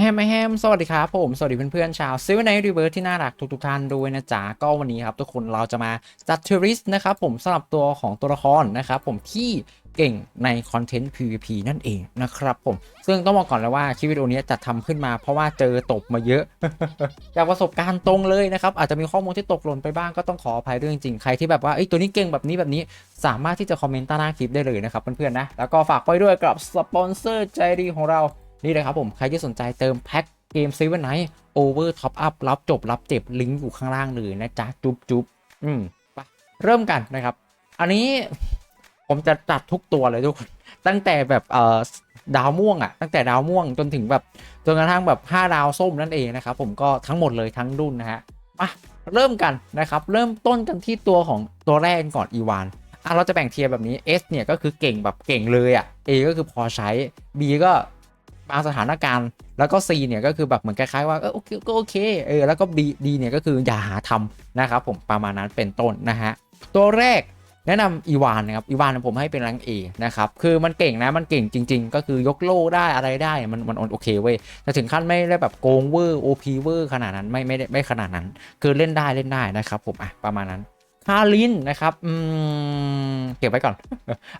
แฮมแฮมสวัสดีครับผม สวัสดีเพื่อนๆชาวซิวไนรีเวิร์สที่น่ารักทุกๆท่านด้วยนะจ๊ะ ก็วันนี้ครับ ทุกคนเราจะมาจัดเทอริสนะครับผมสำหรับตัวของตัวละครนะครับผมที่เก่งในคอนเทนต์ PVP นั่นเองนะครับผม ซึ่งต้องบอกก่อนเลยว่าคลิปวิดีโอนี้จัดทำขึ้นมาเพราะว่าเจอตบมาเยอะ จากประสบการณ์ตรงเลยนะครับ อาจจะมีข้อมูลที่ตกหล่นไปบ้างก็ต้องขออภัยด้วยจริงๆ ใครที่แบบว่าเอ้ตัวนี้เก่งแบบนี้แบบนี้ สามารถที่จะคอมเมนต์ใต้หน้าคลิปได้เลยนะครับเพื่อนๆนะ แล้วก็ฝากไว้ด้วยกับสปอนเซอร์ใจดีของเรา นี่เลยครับผม ใครที่สนใจเติมแพ็คเกมซีเวนไนโอเวอร์ท็อปอัพรับจบรับเจ็บลิงก์อยู่ข้างล่างเลยนะจ๊ะ จุ๊บจุ๊บอืมไปเริ่มกันนะครับ อันนี้ผมจะจัดทุกตัวเลยทุกคน ตั้งแต่แบบเอ่อดาวม่วงอะ่ะตั้งแต่ดาวม่วงจนถึงแบบจนกระทั่งแบบ5ดาวส้มนั่นเองนะครับผมก็ทั้งหมดเลยทั้งรุ่นนะฮะมาเริ่มกันนะครับ เริ่มต้นกันที่ตัวของตัวแรกก่อนอีวานอะเราจะแบ่งเทียร์แบบนี้ S เนี่ยก็คือเก่งแบบเก่งเลยอะ A ก็คือพอใช้ B ก็ บางสถานการณ์ แล้วก็ C เนี่ยก็คือแบบเหมือนคล้ายๆว่าเออโอเคก็โอเคเออแล้วก็ B D เนี่ยก็คืออย่าหาทำนะครับผมประมาณนั้นเป็นต้นนะฮะตัวแรกแนะนำอีวานนะครับอีวานผมให้เป็นรัง A นะครับคือมันเก่งนะมันเก่งจริง ๆ ก็คือยกโล่ได้อะไรได้มันมันโอเคเว้ยแต่ถึงขั้นไม่ได้แบบโกงเวอร์ OP เวอร์ขนาดนั้นไม่ไม่ได้ไม่ขนาดนั้น คือเล่นได้เล่นได้นะครับผมอะประมาณนั้น คารินนะครับอืมเก็บไว้ก่อน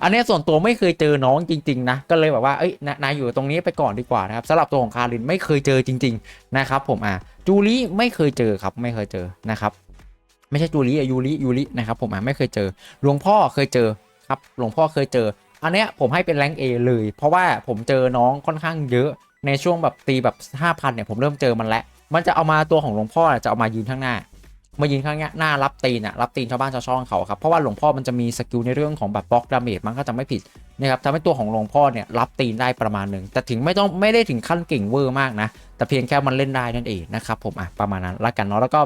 อันนี้ส่วนตัวไม่เคยเจอน้องจริง ๆ นะ ก็เลยแบบว่าเอ้ยนนายอยู่ตรงนี้ไปก่อนดีกว่านะครับสำหรับตัวของคารินไม่เคยเจอจริง ๆ นะครับ ผมอะจูลี่ไม่เคยเจอครับ ไม่เคยเจอนะครับ ไม่ใช่จูลี่อะยูริยูรินะครับผมอะไม่เคยเจอ หลวงพ่อเคยเจอครับ หลวงพ่อเคยเจอ อันเนี้ยผมให้เป็นแรงเอเลย เพราะว่าผมเจอน้องค่อนข้างเยอะในช่วงแบบตีแบบ5,000เนี่ยผมเริ่มเจอมันแล้วมันจะเอามาตัวของหลวงพ่อจะเอามายืนข้างหน้า มายืนข้างหน้ารับตีนอะรับตีนชาวบ้านชาวช่องเขาครับเพราะว่าหลวงพ่อมันจะมีสกิลในเรื่องของแบบบล็อกดาเมจมันก็จะไม่ผิดนะครับทำให้ตัวของหลวงพ่อเนี่ยรับตีนได้ประมาณหนึ่งแต่ถึงไม่ต้องไม่ได้ถึงขั้นเก่งเวอร์มากนะ แต่เพียงแค่มันเล่นได้นั่นเองนะครับผมอะประมาณนั้นละกันเนาะแล้วก็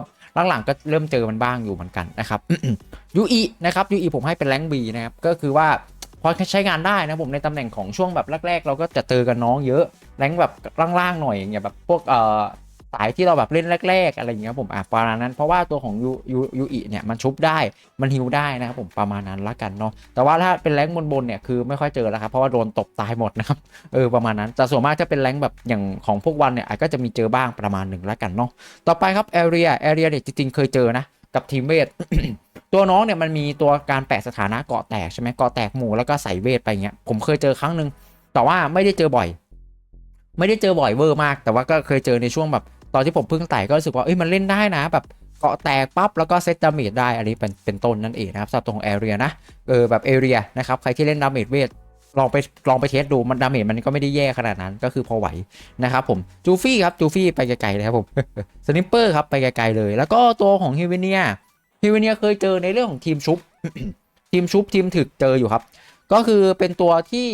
หลังๆก็เริ่มเจอมันบ้างอยู่เหมือนกันนะครับยูอีนะครับยูอีผมให้เป็นแรงบีนะครับก็คือว่าพอใช้งานได้นะผมในตำแหน่งของช่วงแบบแรก ๆ เราก็จะเจอกันน้องเยอะแรงแบบล่างๆหน่อยอย่างเงี้ยแบบพวกเอ่อ สายที่เราแบบเล่นแรก ๆ อะไรอย่างเงี้ยผมอะประมาณนั้น เพราะว่าตัวของยูยูยูอีเนี่ยมันชุบได้มันฮิวได้นะครับผมประมาณนั้นละกันเนาะแต่ว่าถ้าเป็นแรงบนๆเนี่ยคือไม่ค่อยเจอแล้วครับเพราะว่าโดนตบตายหมดนะครับเออประมาณนั้นแต่ส่วนมากจะเป็นแรงแบบอย่างของพวกวันเนี่ยอาจก็จะมีเจอบ้างประมาณหนึ่งละกันเนาะต่อไปครับแอเรียแอเรียเนี่ยจริงๆเคยเจอนะกับทีมเวทตัวน้องเนี่ยมันมีตัวการแปะสถานะเกาะแตกใช่ไหมเกาะแตกหมู่แล้วก็ใส่เวทไปเงี้ยผมเคยเจอครั้งหนึ่งแต่ว่าไม่ได้เจอบ่อย ไม่ได้เจอบ่อยเวอร์มาก แต่ว่าก็เคยเจอในช่วงแบบ ตอนที่ผมเพิ่งไต่ก็รู้สึกว่าเอ้ยมันเล่นได้นะแบบเกาะแตกปั๊บแล้วก็เซตดาเมจได้ อันนี้เป็นเป็นต้นนั่นเองนะครับสำหรับตรงแอเรียนะเออแบบแอเรียนะครับใครที่เล่นดาเมจเวทลองไปลองไปเทสดูมันดาเมจมันก็ไม่ได้แย่ขนาดนั้นก็คือพอไหวนะครับผมจูฟี่ครับจูฟี่ไปไกลๆเลยครับผมสนิปเปอร์ครับไปไกลๆเลย แล้วก็ตัวของฮิวเวเนียฮิวเวเนียเคยเจอในเรื่องของทีมชุบทีมชุบทีมถึกเจออยู่ครับ ก็คือเป็นตัวที่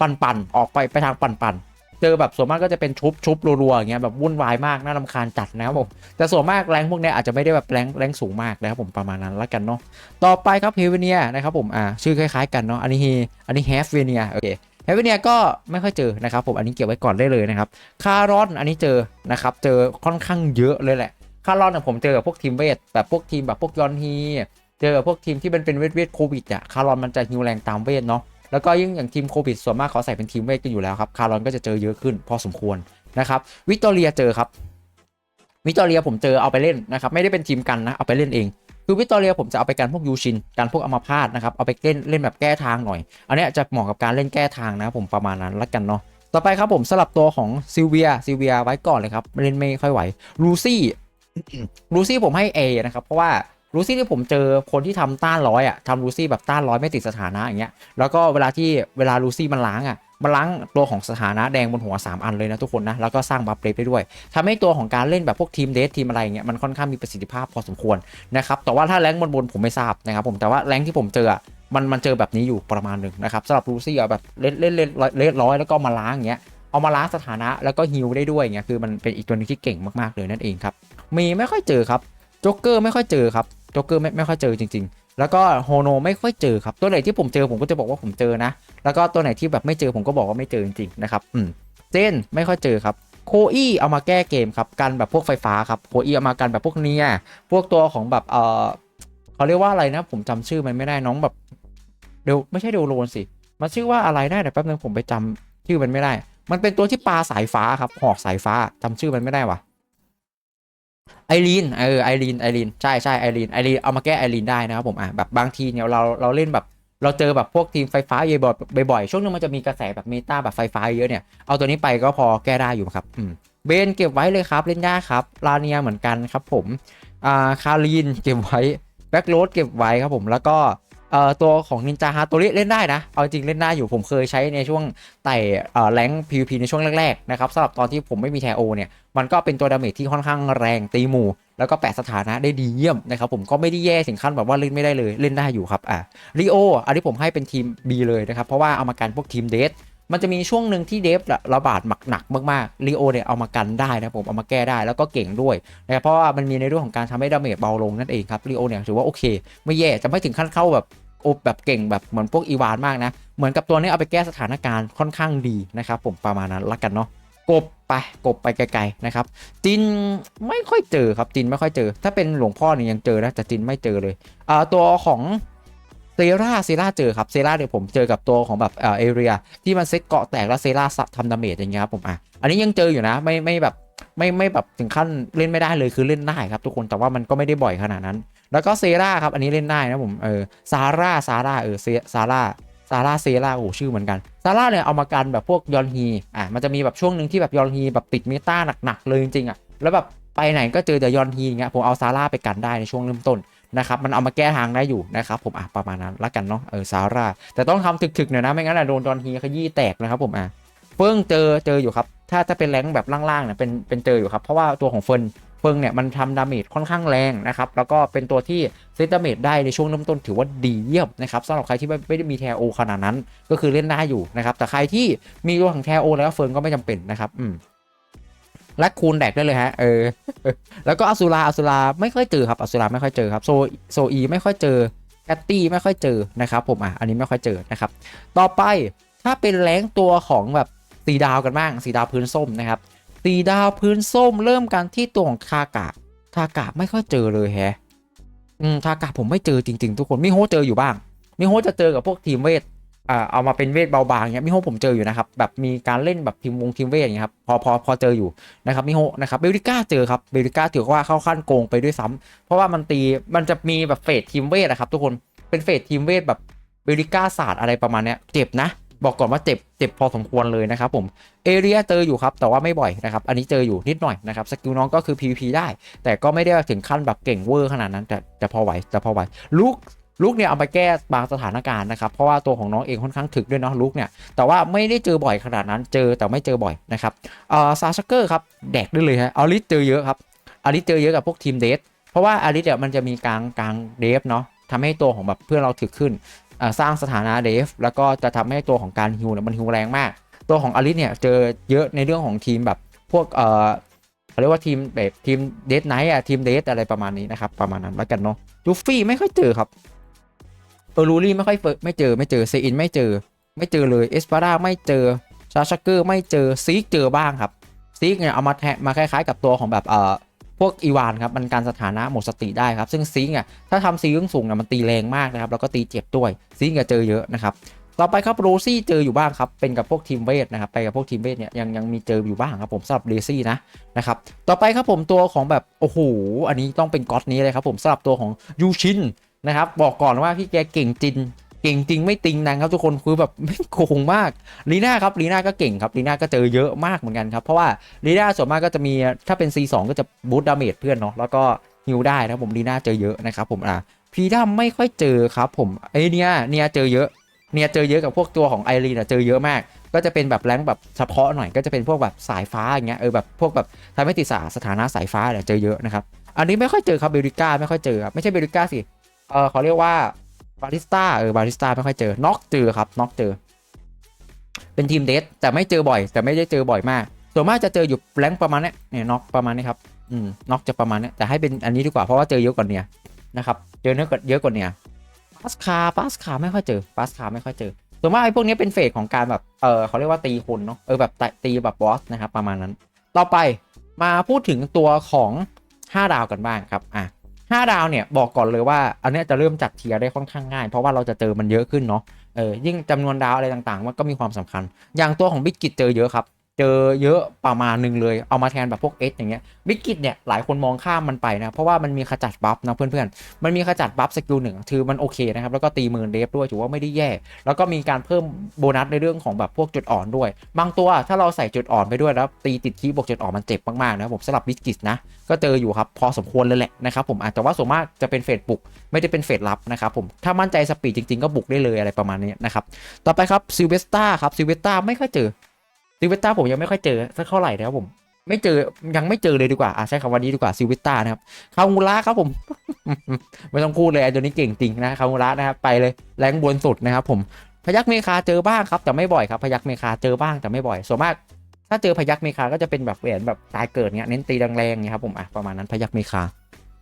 ปั่นๆออกไปไปทางปั่นๆ เจอแบบส่วนมากก็จะเป็นชุบชุบรัวๆอย่างเงี้ยแบบวุ่นวายมากน่ารำคาญจัดนะครับผมแต่ส่วนมากแรงพวกเนี้ยอาจจะไม่ได้แบบแรงแรงสูงมากนะครับผมประมาณนั้นละกันเนาะต่อไปครับเฮเวเนียนะครับผมอ่าชื่อคล้ายๆกันเนาะอันนี้ He- อันนี้เฮฟเวเนียโอเคเฮฟเวเนียก็ไม่ค่อยเจอนะครับผมอันนี้เก็บไว้ก่อนได้เลยนะครับคารอนอันนี้เจอนะครับเจอค่อนข้างเยอะเลยแหละคารอนเนี่ยผมเจอกับพวกทีมเวทแบบพวกทีมแบบพวกยอนฮีเจอกับพวกทีมที่เป็นเป็นเวทเวทโควิดอะคารอนมันจะฮิวแรงตามเวทเนาะ แล้วก็ยิ่งอย่างทีมโควิดส่วนมากเขาใส่เป็นทีมเวทกันอยู่แล้วครับคารอนก็จะเจอเยอะขึ้นพอสมควรนะครับวิกตอเรียเจอครับวิกตอเรียผมเจอเอาไปเล่นนะครับไม่ได้เป็นทีมกันนะเอาไปเล่นเองคือวิกตอเรียผมจะเอาไปกันพวกยูชินการพวกอัมาพาตนะครับเอาไปเล่นเล่นแบบแก้ทางหน่อย อันนี้จะเหมาะกับการเล่นแก้ทางนะผมประมาณนั้นละกันเนาะต่อไปครับผมสลับตัวของซิลเวียซิลเวียไว้ก่อนเลยครับเล่นไม่ค่อยไหวลูซี่ลูซี่ผมให้ A นะครับเพราะว่า ลูซี่ที่ผมเจอคนที่ทำต้านร้อยอะทำลูซี่แบบต้านร้อยไม่ติดสถานะอย่างเงี้ยแล้วก็เวลาที่เวลาลูซี่มันล้างอะมันล้างตัวของสถานะแดงบนหัว 3 อันเลยนะทุกคนนะแล้วก็สร้างบัฟเบรฟได้ด้วยทำให้ตัวของการเล่นแบบพวกทีมเดททีมอะไรอย่างเงี้ยมันค่อนข้างมีประสิทธิภาพพอสมควรนะครับแต่ว่าถ้าแรงบนบนผมไม่ทราบนะครับผมแต่ว่าแรงที่ผมเจอมันมันเจอแบบนี้อยู่ประมาณหนึ่งนะครับสำหรับลูซี่แบบเล่นเล่นเล่นเล่นร้อยแล้วก็มาล้างอย่างเงี้ยเอามาล้างสถานะแล้วก็ฮิลได้ด้วยอย่างเงี้ยคือมันเป็นอีกตัวหนึงที่เก่งมากๆเลยนั่นเองครับมีไม่ค่อยเจอครับโจ๊กเกอร์ไม่ค่อยเจอครับ โจ๊กเกอร์ไม่ไม่ค่อยเจอจริง ๆ แล้วก็โฮโนไม่ค่อยเจอครับ ตัวไหนที่ผมเจอผมก็จะบอกว่าผมเจอนะ แล้วก็ตัวไหนที่แบบไม่เจอผมก็บอกว่าไม่เจอจริงๆนะครับอืมเจนไม่ค่อยเจอครับโคอี้เอามาแก้เกมครับกันแบบพวกไฟฟ้าครับโคอี้เอามากันแบบพวกเนียพวกตัวของแบบเออเขาเรียกว่าอะไรนะ ผมจำชื่อมันไม่ได้น้องแบบเดวไม่ใช่เดวโลนสิมันชื่อว่าอะไรได้แต่แป๊บนึงผมไปจำชื่อมันไม่ได้ มันเป็นตัวที่ปลาสายฟ้าครับหอกสายฟ้าจำชื่อมันไม่ได้วะ ไอรีนเออไอรีนไอรีนใช่ใช่ไอรีนไอรีนเอามาแก้ไอรีนได้นะครับผมอะแบบบางทีเนี่ยเราเราเล่นแบบเราเจอแบบพวกทีมไฟฟ้าเยอะบ่อยบ่อยๆช่วงนึงมันจะมีกระแสแบบเมตาแบบไฟฟ้าเยอะเนี่ย เอาตัวนี้ไปก็พอแก้ได้อยู่ครับอืมเบนเก็บไว้เลยครับเล่นยากครับลาเนียเหมือนกันครับผมอ่าคารีนเก็บไว้แบ็กโรดเก็บไว้ครับผมแล้วก็ เอ่อตัวของนินจาฮาตัวนี้เล่นได้นะ เอาจริงเล่นได้อยู่ผมเคยใช้ในช่วงไต่เอ่อแรง PVP ในช่วงแรกๆนะครับสำหรับตอนที่ผมไม่มีแทโอเนี่ย มันก็เป็นตัวดาเมจที่ค่อนข้างแรงตีหมู่ แล้วก็แปะสถานะได้ดีเยี่ยมนะครับผมก็ไม่ได้แย่ถึงขั้นแบบว่าเล่นไม่ได้เลยเล่นได้อยู่ครับอะริโออันนี้ผมให้เป็นทีม B เลยนะครับ เพราะว่าเอามากันพวกทีมเดท มันจะมีช่วงหนึ่งที่เดฟระบาดหนักๆมากๆริโอเนี่ยเอามากันได้นะผมเอามาแก้ได้แล้วก็เก่งด้วยนะครับเพราะว่ามันมีในเรื่องของการทำให้ดาเมจเบาลงนั่นเองครับริโอเนี่ยถือว่าโอเค ไม่แย่จะไม่ถึงขั้นเข้าแบบโอแบบเก่งแบบเหมือนพวกอีวานมากนะ เหมือนกับตัวนี้เอาไปแก้สถานการณ์ค่อนข้างดีนะครับผมประมาณนั้นละกันเนาะกบไปกบไปไกลๆนะครับจินไม่ค่อยเจอครับจินไม่ค่อยเจอ ถ้าเป็นหลวงพ่อเนี่ยยังเจอนะแต่จินไม่เจอเลยอ่าตัวของ เซราเซราเจอครับเซราเนี่ยผมเจอกับตัวของแบบเออเอเรียที่มันเซ็ตเกาะแตกแล้วเซราทำดาเมจอย่างเงี้ยครับผมอะอันนี้ยังเจออยู่นะไม่ไม่แบบไม่ไม่แบบถึงขั้นเล่นไม่ได้เลยคือเล่นได้ครับทุกคนแต่ว่ามันก็ไม่ได้บ่อยขนาดนั้น แล้วก็เซราครับอันนี้เล่นได้นะผมเออซาร่าซาร่าเออเซซาร่าซาร่าเซราโอ้ชื่อเหมือนกันซาร่าเนี่ยเอามากันแบบพวกยอนฮีอะมันจะมีแบบช่วงหนึ่งที่แบบยอนฮีแบบติดเมตาหนักๆเลยจริงๆอะแล้วแบบไปไหนก็เจอแต่ยอนฮีอย่างเงี้ยผมเอาซาร่าไปกันได้ในช่วงเริ่มต้น นะครับมันเอามาแก้ทางได้อยู่นะครับผมอะประมาณนั้นละกันเนาะเออซาร่าแต่ต้องทำถึกๆหน่อยนะไม่งั้นอะโดนยอนฮีขยี้แตกนะครับผมอะเฟิงเจอเจออยู่ครับถ้าถ้าเป็นแรงแบบล่างๆเนี่ยเป็นเป็นเจออยู่ครับเพราะว่าตัวของเฟินเฟิงเนี่ยมันทำดาเมจค่อนข้างแรงนะครับแล้วก็เป็นตัวที่เซตดาเมจได้ในช่วงเริ่มต้นถือว่าดีเยี่ยมนะครับสำหรับใครที่ไม่ไม่ได้มีแทโอขนาดนั้น ก็คือเล่นได้อยู่นะครับแต่ใครที่มีตัวของแทโอแล้วเฟิงก็ไม่จำเป็นนะครับอืม และคูณแดกได้เลยฮะเออแล้วก็อสุราอสุราไม่ค่อยเจอครับอสุราไม่ค่อยเจอครับโซโซอีไม่ค่อยเจอแคตตี้ไม่ค่อยเจอนะครับผมอะอันนี้ไม่ค่อยเจอนะครับต่อไปถ้าเป็นแรงตัวของแบบสีดาวกันบ้างสีดาวพื้นส้มนะครับสีดาวพื้นส้มเริ่มกันที่ตัวของทากะทากะไม่ค่อยเจอเลยแฮะอืมทากะผมไม่เจอจริง ๆ ทุกคนมิโฮเจออยู่บ้างมิโฮจะเจอกับพวกทีมเวท เอามาเป็นเวทเบาบางเนี้ยมิโฮผมเจออยู่นะครับแบบมีการเล่นแบบทีมวงทีมเวทอย่างเงี้ยครับพอพอพอเจออยู่นะครับมิโฮนะครับเบลิก้าเจอครับเบลิก้าถือว่าเข้าขั้นโกงไปด้วยซ้ำเพราะว่ามันตีมันจะมีแบบเฟสทีมเวทนะครับทุกคนเป็นเฟสทีมเวทแบบเบลิก้าศาสตร์อะไรประมาณเนี้ยเจ็บนะบอกก่อนว่าเจ็บเจ็บพอสมควรเลยนะครับผมเอเรียเจออยู่ครับแต่ว่าไม่บ่อยนะครับอันนี้เจออยู่นิดหน่อยนะครับสกิลน้องก็คือ PVP ได้ แต่ก็ไม่ได้ถึงขั้นแบบเก่งเวอร์ขนาดนั้นแต่แต่พอไหวแต่พอไหวลุก ลุกเนี่ยเอาไปแก้บางสถานการณ์นะครับ เพราะว่าตัวของน้องเองค่อนข้างถึกด้วยเนาะลุกเนี่ยแต่ว่าไม่ได้เจอบ่อยขนาดนั้นเจอแต่ไม่เจอบ่อยนะครับเอ่อซาชักเกอร์ครับแดกได้เลยฮะอาริสเจอเยอะครับอาริสเจอเยอะกับพวกทีมเดทเพราะว่าอาริสเนี่ยมันจะมีกลางกลางเดฟเนาะทำให้ตัวของแบบเพื่อนเราถึกขึ้นสร้างสถานะเดฟแล้วก็จะทำให้ตัวของการฮิวเนี่ยมันฮิวแรงมาก ตัวของอาริสเนี่ยเจอเยอะในเรื่องของทีมแบบพวกเอ่อเขาเรียกว่าทีมแบบทีมเดทไนท์อะทีมเดทอะไรประมาณนี้นะครับประมาณนั้นแล้วกันเนาะลูฟี่ไม่ค่อยเจอครับ เออลูรี่ไม่ค่อยไม่เจอไม่เจอเซอินไม่เจอ ไม่เจอเลยเอสปาร่าไม่เจอชาชักเกอร์ไม่เจอซีกเจอบ้างครับซีกเนี่ยเอามาแทะมาคล้ายๆ กับตัวของแบบเอ่อพวกอีวานครับมันการสถานะหมดสติได้ครับซึ่งซีกเนี่ยถ้าทำซีกสูงเนี่ยมันตีแรงมากนะครับแล้วก็ตีเจ็บด้วยซีกเนี่ยเจอเยอะนะครับต่อไปครับโรซี่เจออยู่บ้างครับเป็นกับพวกทีมเวทนะครับไปกับพวกทีมเวทเนี่ยยังยังมีเจออยู่บ้างครับผมสำหรับเรซี่นะนะครับต่อไปครับผมตัวของแบบโอ้โหอันนี้ต้องเป็นก๊อตนี้เลยครับผมสำหรับตัวของยูชิน นะครับ บอกก่อนว่าพี่แกเก่งจริงเก่งจริงไม่ติงนังครับทุกคนคือแบบไม่โกงมากลีน่าครับลีน่าก็เก่งครับลีน่าก็เจอเยอะมากเหมือนกันครับเพราะว่าลีน่าส่วนมากก็จะมีถ้าเป็น C2 ก็จะบูตดาเมจเพื่อนเนาะแล้วก็ฮิวได้นะผมลีน่าเจอเยอะนะครับผมอะพีดัมไม่ค่อยเจอครับผมไอเนียเนี่ยเจอเยอะเนี่ยเจอเยอะกับพวกตัวของไอรีนอะเจอเยอะมาก ก็จะเป็นแบบแรงแบบเฉพาะหน่อยก็จะเป็นพวกแบบสายฟ้าอย่างเงี้ยเออแบบพวกแบบทำให้ติดสาสถานะสายฟ้าเนี่ยเจอเยอะนะครับอันนี้ไม่ค่อยเจอครับเบริก้าไม่ค่อยเจอครับไม่ใช่เบริก้าสิ เออเขาเรียกว่าบาริสต้าเออบาริสต้าไม่ค่อยเจอน็อกเจอครับน็อกเจอ เป็นทีมเดทแต่ไม่เจอบ่อย แต่ไม่ได้เจอบ่อยมาก ส่วนมากจะเจออยู่แรงค์ประมาณนี้เนี่ยน็อกประมาณนี้ครับอืมน็อกจะประมาณนี้แต่ให้เป็นอันนี้ดีกว่าเพราะว่าเจอเยอะกว่าเนี่ยนะครับเจอเนื้อเยอะกว่าเนี่ยปาสคาปาสคาไม่ค่อยเจอปาสคาไม่ค่อยเจอส่วนมากไอ้พวกนี้เป็นเฟสของการแบบเออเขาเรียกว่าตีคนเนาะเออแบบตีแบบบอสนะครับประมาณนั้น ต่อไปมาพูดถึงตัวของ 5 ดาวกันบ้างครับอะ ห้าดาวเนี่ยบอกก่อนเลยว่าอันนี้จะเริ่มจัดเทียร์ได้ค่อนข้างง่าย เพราะว่าเราจะเจอมันเยอะขึ้นเนาะเออยิ่งจำนวนดาวอะไรต่างๆมันก็มีความสำคัญ อย่างตัวของบิ๊กกิตเจอเยอะครับ เจอเยอะประมาณหนึ่งเลย เอามาแทนแบบพวกเอสอย่างเงี้ยบิกิตเนี่ยหลายคนมองข้ามมันไปนะ เพราะว่ามันมีขจัดบัฟนะเพื่อนๆ มันมีขจัดบัฟสกิลหนึ่งคือมันโอเคนะครับ แล้วก็ตีมือเดฟด้วยถือว่าไม่ได้แย่ แล้วก็มีการเพิ่มโบนัสในเรื่องของแบบพวกจุดอ่อนด้วย บางตัวถ้าเราใส่จุดอ่อนไปด้วยแล้วตีติดคีบวกจุดอ่อนมันเจ็บมากๆนะผมสำหรับบิกิตนะก็เจออยู่ครับพอสมควรเลยแหละนะครับผมอาจจะว่าส่วนมากจะเป็นเฟดบุกไม่ได้เป็นเฟดลับนะครับผมถ้ามั่นใจสปีดจริงๆก็บุกได้เลยอะไรประมาณนี้นะครับต่อไปครับซิลเวสตาครับซิลเวสตาไม่ค่อยเจอ ซิลเวสตาผมยังไม่ค่อยเจอสักเท่าไหร่นะครับผม ไม่เจอยังไม่เจอเลยดีกว่าอะใช้คำว่านี้ดีกว่าซิลเวสตานะครับคางูระครับผม ไม่ต้องพูดเลยไอ้ตัวนี้เก่งจริงนะคางูระนะครับไปเลยแรงบนสุดนะครับผมพยักเมคาเจอบ้างครับแต่ไม่บ่อยครับพยักเมคาเจอบ้างแต่ไม่บ่อยส่วนมากถ้าเจอพยักเมคาก็จะเป็นแบบแหวนแบบตายเกิดเงี้ยเน้นตีแรงๆเงี้ยครับผมอะประมาณนั้นพยักเมคา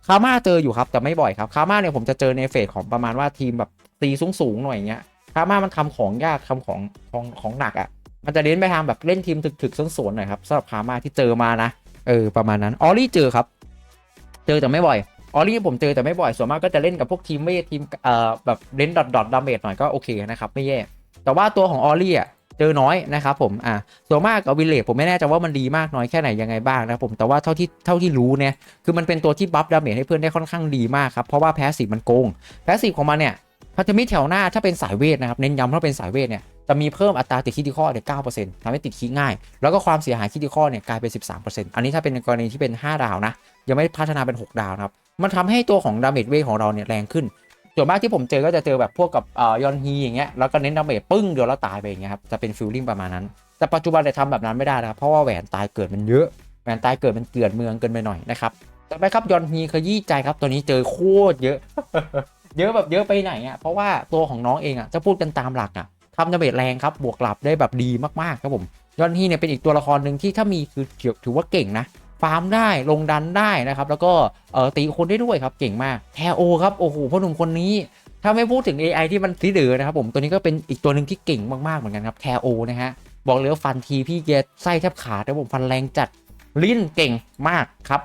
คาม่าเจออยู่ครับแต่ไม่บ่อยครับคาม่าเนี่ยผมจะเจอในเฟสของประมาณว่าทีมแบบตีสูงๆหน่อยเงี้ยคาม่ามันทำของยากทำของของของหนักอะ่ะ มันจะเน้นไปทางแบบเล่นทีมถึกๆสวนๆหน่อยครับสำหรับคาม่าที่เจอมานะเออประมาณนั้นออลลี่เจอครับ เจอแต่ไม่บ่อยออลลี่ผมเจอแต่ไม่บ่อยส่วนมากก็จะเล่นกับพวกทีมเวททีมเอ่อแบบเล่นดอทดอทดาเมจหน่อยก็โอเคนะครับไม่แย่แต่ว่าตัวของออลลี่อะเจอน้อยนะครับผมอ่าส่วนมากกับวิลเลจผมไม่แน่ใจว่ามันดีมากน้อยแค่ไหนยังไงบ้างนะผมแต่ว่าเท่าที่เท่าที่รู้เนี่ยคือมันเป็นตัวที่บัฟดาเมจให้เพื่อนได้ค่อนข้างดีมากครับเพราะว่าแพสซีฟมันโกงแพสซีฟของมันเนี่ยพันธมิตแถวหน้าถ้าเป็นสายเวทนะครับเน้นย้ำถ้าเป็นสายเวทเนี่ย จะมีเพิ่มอัตราติดคิดข้อเนี่ยเก้าเปอร์เซ็นต์ทำให้ติดคีง่าย แล้วก็ความเสียหายคิดข้อเนี่ยกลายเป็น13%อันนี้ถ้าเป็นกรณีที่เป็น5ดาวนะ ยังไม่พัฒนาเป็น6ดาวนะครับ มันทำให้ตัวของดาเมจเวทของเราเนี่ยแรงขึ้น ส่วนมากที่ผมเจอก็จะเจอแบบพวกกับเอ่อยอนฮีอย่างเงี้ย แล้วก็เน้นดาเมจปึ้งเดียวแล้วตายไปอย่างเงี้ยครับ จะเป็นฟิลลิ่งประมาณนั้น แต่ปัจจุบันเนี่ยทำแบบนั้นไม่ได้นะครับ เพราะว่าแหวนตายเกิดมันเยอะ แหวนตายเกิดมันเกลื่อนเมืองเกินไปหน่อยนะครับต่อไปครับยอนฮีขยี้ใจครับ ตัวนี้เจอโคตรเยอะ เยอะแบบเยอะไปไหนอะ เพราะว่าตัวของน้องเองอะจะพูดกันตามหลักอะ ทำดาเมจแรงครับบวกกลับได้แบบดีมากๆครับผมยอนฮีเนี่ยเป็นอีกตัวละครหนึ่งที่ถ้ามีคือถือว่าเก่งนะฟาร์มได้ลงดันได้นะครับแล้วก็เออตีคนได้ด้วยครับเก่งมากแทโอครับโอ้โหพ่อหนุ่มคนนี้ถ้าไม่พูดถึง AI ที่มันซีเดือนะครับผมตัวนี้ก็เป็นอีกตัวหนึ่งที่เก่งมากๆเหมือนกันครับแทโอนะฮะบอกเลยว่าฟันทีพี่เกไส้แทบขาดแต่ผมฟันแรงจัดลิ้นเก่งมากครับ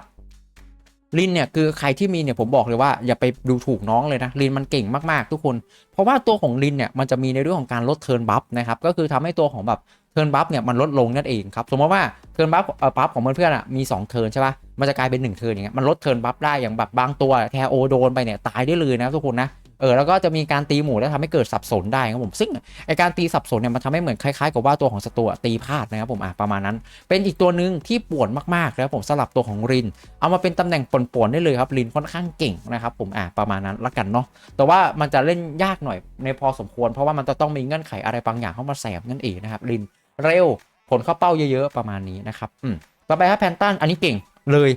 ลินเนี่ยคือใครที่มีเนี่ยผมบอกเลยว่าอย่าไปดูถูกน้องเลยนะลินมันเก่งมากๆทุกคน เพราะว่าตัวของลินเนี่ยมันจะมีในเรื่องของการลดเทิร์นบัฟนะครับก็คือทำให้ตัวของแบบเทิร์นบัฟเนี่ยมันลดลงนั่นเองครับสมมติว่าเทิร์นบัฟเอ่อบัฟของเพื่อนๆอะมี2เทิร์นใช่ปะมันจะกลายเป็น1เทิร์นอย่างเงี้ยมันลดเทิร์นบัฟได้อย่างแบบบางตัวแทโอโดนไปเนี่ยตายได้เลยนะทุกคนนะ เออแล้วก็จะมีการตีหมู่แล้วทำให้เกิดสับสนได้ครับผมซึ่งไอการตีสับสนเนี่ยมันทำให้เหมือนคล้ายๆกับว่าตัวของศัตรูตีพลาดนะครับผมอะประมาณนั้น เป็นอีกตัวหนึ่งที่ป่วนมากๆนะครับผมสลับตัวของริน เอามาเป็นตำแหน่งป่วนๆได้เลยครับรินค่อนข้างเก่งนะครับผมอะประมาณนั้นละกันเนาะแต่ว่ามันจะเล่นยากหน่อยในพอสมควร เพราะว่ามันจะต้องมีเงื่อนไขอะไรบางอย่างเข้ามาแสบนั่นเองนะครับรินเร็วผลเข้าเป้าเยอะๆประมาณนี้นะครับอืมต่อไปครับแพนตันอันนี้เก่งเลย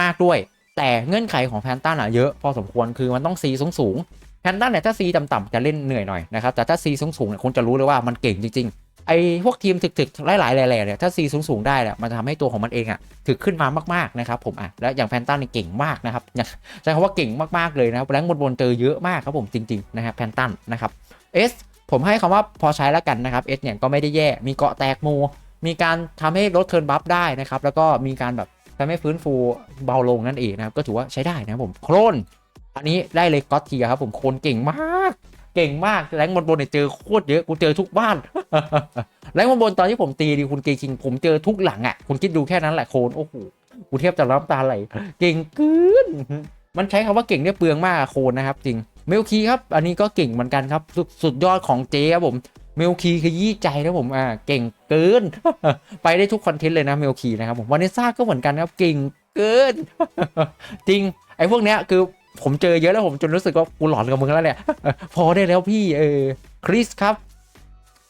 มากๆด้วย แต่เงื่อนไขของแพนตันอะเยอะพอสมควรคือมันต้องซีสูงๆ แพนตันเนี่ยถ้าซีต่ำๆจะเล่นเหนื่อยหน่อยนะครับแต่ถ้าซีสูงๆเนี่ยคุณจะรู้เลยว่ามันเก่งจริงๆไอ้พวกทีมถึกๆหลายๆแหล่ๆเนี่ยถ้าซีสูงๆได้เนี่ยมันจะทำให้ตัวของมันเองอะถึกขึ้นมามากๆนะครับผมอะแล้วอย่างแพนตันนี่ยเก่งมากนะครับใช้คำว่าเก่งมากๆเลยนะครับแรงบนๆเจอเยอะมากครับผมจริงๆนะครับแพนตันนะครับ S ผมให้คำว่าพอใช้แล้วกันนะครับ S เนี่ยก็ไม่ได้แย่มีเกาะแตกโมมีการทำให้ลดเทิร์นบัฟได้นะครับแล้วก็มีการแบบทำให้ฟื้นฟูเบาลงนั่นเองนะครับก็ถือว่าใช้ได้นะครับผมโครน อันนี้ได้เลยก็ตเทียครับผมโคนเก่งมาก เก่งมากแรงบนบนเนี่ยเจอโคตรเยอะกูเจอทุกบ้านแรงบนบนตอนที่ผมตีดีคุณเกคิง ผมเจอทุกหลังอะคุณคิดดูแค่นั้นแหละโคนโอ้โหกูเทียบจะน้ำตาไหลเก่งเกินมันใช้คำว่าเก่งเนี่ยเปลืองมากโคนนะครับจริงเมลคีครับ อันนี้ก็เก่งเหมือนกันครับสุดสุดยอดของเจครับผมเมลคีคือยี่ใจนะผมอ่าเก่งเกิน ไปได้ทุกคอนเทนต์เลยนะเมลคีนะครับผมวานิซ่าก็เหมือนกันครับเก่งเกิน จริงไอ้พวกเนี้ยคือ ผมเจอเยอะแล้วผมจนรู้สึกว่ากูหลอนกับมึงแล้วเนี่ยพอได้แล้วพี่เออคริสครับ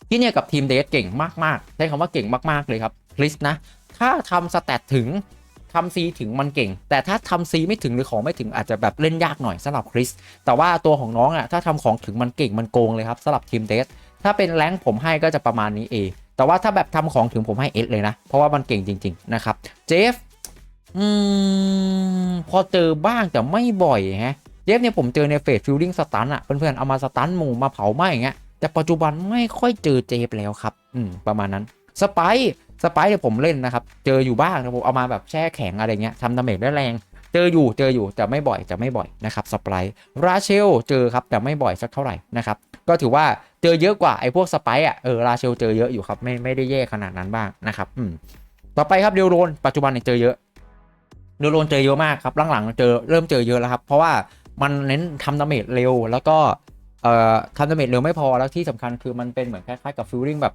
ที่เนี่ยกับทีมเดทเก่งมากๆใช้คำว่าเก่งมากๆเลยครับคริสนะ ถ้าทำสแตทถึงทำซีถึงมันเก่ง แต่ถ้าทำซีไม่ถึงหรือของไม่ถึงอาจจะแบบเล่นยากหน่อยสำหรับคริสแต่ว่าตัวของน้องอะถ้าทำของถึงมันเก่งมันโกงเลยครับสำหรับทีมเดทถ้าเป็นแรงผมให้ก็จะประมาณนี้เองแต่ว่าถ้าแบบทำของถึงผมให้เอสเลยนะ เพราะว่ามันเก่งจริง ๆ นะครับ เจฟ อืม พอเจอบ้างแต่ไม่บ่อยฮะเจฟเนี่ยผมเจอในเฟสฟิลลิ่งสตันอะเพื่อนๆเอามาสตันหมู่มาเผาไหม้อย่างเงี้ยแต่ปัจจุบันไม่ค่อยเจอเจฟแล้วครับ อืม ประมาณนั้นสไปสไปเนี่ยผมเล่นนะครับ เจออยู่บ้างนะผมเอามาแบบแช่แข็งอะไรเงี้ยทำดาเมจได้แรง เจออยู่เจออยู่แต่ไม่บ่อยแต่ไม่บ่อยนะครับสไปราเชลเจอครับแต่ไม่บ่อยสักเท่าไหร่นะครับก็ถือว่าเจอเยอะกว่าไอ้พวกสไปอะเออราเชลเจอเยอะอยู่ครับไม่ไม่ได้แย่ขนาดนั้นบ้างนะครับอืมต่อไปครับเดลโรนปัจจุบันเนี่ยเจอเยอะ เดลโรนเจอเยอะมากครับหลังๆเจอเริ่มเจอเยอะแล้วครับ เพราะว่ามันเน้นทำดาเมจเร็ว แล้วก็เอ่อทำดาเมจเร็วไม่พอแล้วที่สำคัญคือมันเป็นเหมือนคล้ายๆกับฟิลลิ่งแบบ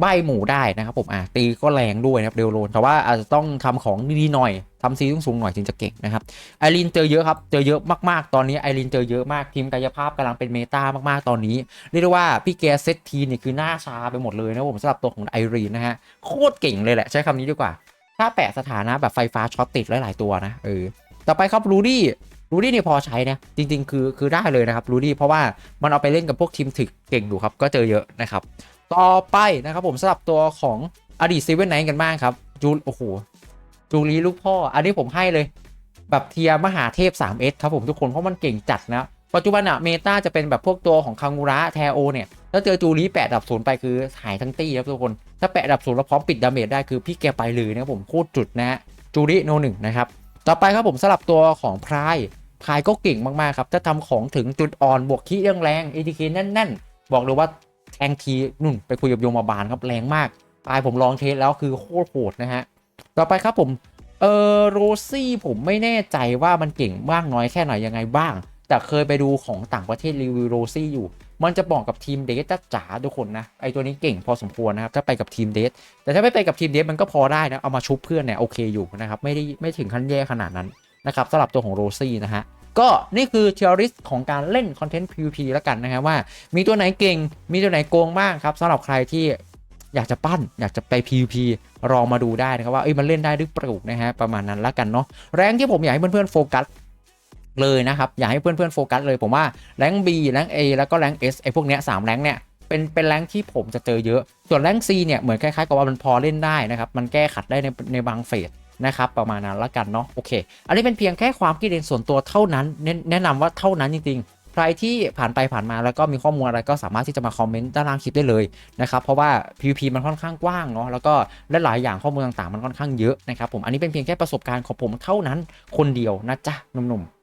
ใบหมูได้นะครับผมอะตีก็แรงด้วยนะครับเดลโรนแต่ว่าอาจจะต้องทำของดีๆหน่อยทำซีสูงๆหน่อยถึงจะเก่งนะครับไอรีนเจอเยอะครับเจอเยอะมากๆ ตอนนี้ไอรีนเจอเยอะมากทีมกายภาพกำลังเป็นเมตามากๆตอนนี้เรียกได้ว่าพี่แกเซตทีเนี่ยคือหน้าชาไปหมดเลยนะผมสำหรับตัวของไอรีนนะฮะโคตรเก่งเลยแหละใช้คำนี้ดีกว่า ถ้าแปะสถานะแบบไฟฟ้าช็อตติดหลายๆตัวนะเออต่อไปครับรูดี้รูดี้นี่พอใช้นะจริง ๆ คือคือได้เลยนะครับรูดี้เพราะว่ามันเอาไปเล่นกับพวกทีมถึกเก่งอยู่ครับก็เจอเยอะนะครับ ต่อไปนะครับผมสำหรับตัวของอดีตเซเว่นไนกันบ้างครับจูโอ้โหจูรีลูกพ่อ อันนี้ผมให้เลย แบบเทียมหาเทพ 3S ครับผมทุกคนเพราะมันเก่งจัดนะปัจจุบันอะเมตาจะเป็นแบบพวกตัวของคัง u ระแทโอเนี่ยถ้าเจอจูรีแปะดับศูนย์ไปคือหายทั้งตี้ครับทุกคน ถ้าแปะดับศูนย์แล้วพร้อมปิดดาเมจได้คือพี่แกไปเลยนะครับผมโคตรจุดนะฮะจูริโนหนึ่งนะครับต่อไปครับผมสลับตัวของพรายพรายก็เก่งมากๆครับถ้าทำของถึงจุดอ่อนบวกขี้แรงๆ ATK แน่นๆ บอกเลยว่าแทงทีนุ่นไปคุยกับโยมาบาลครับแรงมากปลายผมลองเทสแล้วคือโคตรโหดนะฮะต่อไปครับผมเออโรซี่ผมไม่แน่ใจว่ามันเก่งมากน้อยแค่ไหนยังไงบ้าง แต่เคยไปดูของต่างประเทศรีวิวโรซี่อยู่ มันจะบอกกับทีมเดทจ๋าทุกคนนะไอตัวนี้เก่งพอสมควรนะครับถ้าไปกับทีมเดทแต่ถ้าไม่ไปกับทีมเดทมันก็พอได้นะเอามาชุบเพื่อนเนี่ยโอเคอยู่นะครับไม่ได้ไม่ถึงขั้นแย่ขนาดนั้นนะครับสำหรับตัวของโรซี่นะฮะก็นี่คือเทอริสของการเล่นคอนเทนต์ PVP แล้วกันนะครับว่า มีตัวไหนเก่ง มีตัวไหนโกงบ้างครับสำหรับใครที่อยากจะปั้นอยากจะไป PVP ลองมาดูได้นะครับว่าเอ้ยมันเล่นได้หรือเปล่านะฮะประมาณนั้นแล้วกันเนาะแรงที่ผมอยากให้เพื่อนๆโฟกัส เลยนะครับอยากให้เพื่อนๆโฟกัสเลยผมว่าแรง B แรง A แล้วก็แรง S ไอ้พวกเนี้ยสามแรงเนี่ยเป็นเป็นแรงที่ผมจะเจอเยอะ ส่วนแรง C เนี่ยเหมือนคล้ายๆกับว่ามันพอเล่นได้นะครับมันแก้ขัดได้ในในบางเฟสนะครับประมาณนั้นล้วกันเนาะโอเค อันนี้เป็นเพียงแค่ความคิดเห็นส่วนตัวเท่านั้น แนะนำว่าเท่านั้นจริง ๆ ใครที่ผ่านไปผ่านมาแล้วก็มีข้อมูลอะไรก็สามารถที่จะมาคอมเมนต์ด้านล่างคลิปได้เลยนะครับเพราะว่า PVP มันค่อนข้างกว้างเนาะแล้วก็และหลายอย่างข้อมูลต่างๆมันค่อนข้างเยอะนะครับผมอันนี้เป็นเพียงแค่ประสบการณ์ของผมเท่านั้นคนเดียวนะจ๊ะหนุ่มๆ